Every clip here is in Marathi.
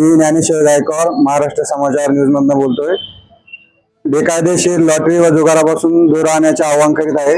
मी ज्ञानेश्वर गायकवाड महाराष्ट्र समाचार न्यूज मधनं बोलतोय. बेकायदेशीर लॉटरी व जुगारापासून दूर राहण्याचे आवाहन करीत आहे.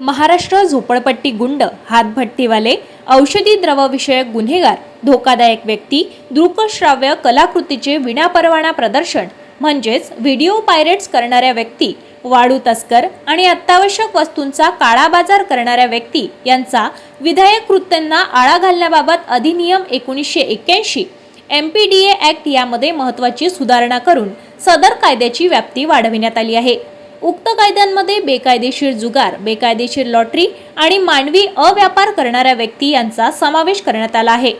महाराष्ट्र झोपडपट्टी गुंड हातभट्टीवाले औषधी द्रवविषयक गुन्हेगार धोकादायक व्यक्ती दृकश्राव्य कलाकृतीचे विनापरवाना प्रदर्शन म्हणजेच व्हिडिओ पायरेट्स करणाऱ्या व्यक्ती वाढू तस्कर आणि अत्यावश्यक वस्तूंचा काळा बाजार करणाऱ्या व्यक्ती यांचा विधायक कृत्यांना आळा घालण्याबाबत अधिनियम एकोणीसशे एक्क्याऐंशी M P D A act यामध्ये महत्त्वाची सुधारणा करून सदर कायद्याची व्याप्ती वाढविण्यात आली आहे. उक्त कायद्यांमध्ये बेकायदेशीर जुगार बेकायदेशीर लॉटरी आणि मानवी अव्यापार करणाऱ्या व्यक्ती यांचा समावेश करण्यात आला आहे.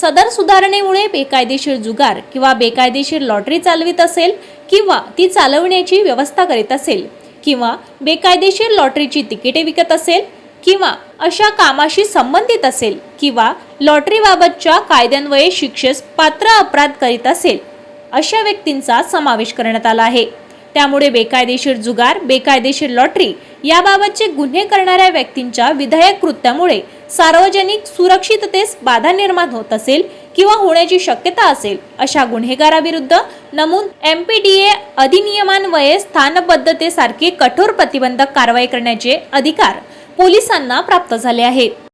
सदर सुधारणेमुळे बेकायदेशीर जुगार किंवा बेकायदेशीर लॉटरी चालवित असेल किंवा ती चालवण्याची व्यवस्था करीत असेल किंवा बेकायदेशीर लॉटरीची तिकिटे विकत असेल किंवा अशा कामाशी संबंधित असेल किंवा लॉटरीबाबतच्या कायद्यान्वये शिक्षेस पात्र अपराध करीत असेल अशा व्यक्तींचा समावेश करण्यात आला आहे. त्यामुळे बेकायदेशीर जुगार बेकायदेशीर लॉटरी याबाबतचे गुन्हे करणाऱ्या व्यक्तींच्या विधायक कृत्यामुळे सार्वजनिक सुरक्षिततेस बाधा निर्माण होत असेल किंवा होण्याची शक्यता असेल अशा गुन्हेगाराविरुद्ध नमूद एम पी डी ए अधिनियमान्वये स्थानबद्धतेसारखी कठोर प्रतिबंधक कारवाई करण्याचे अधिकार पोलिसांना प्राप्त झाले आहेत.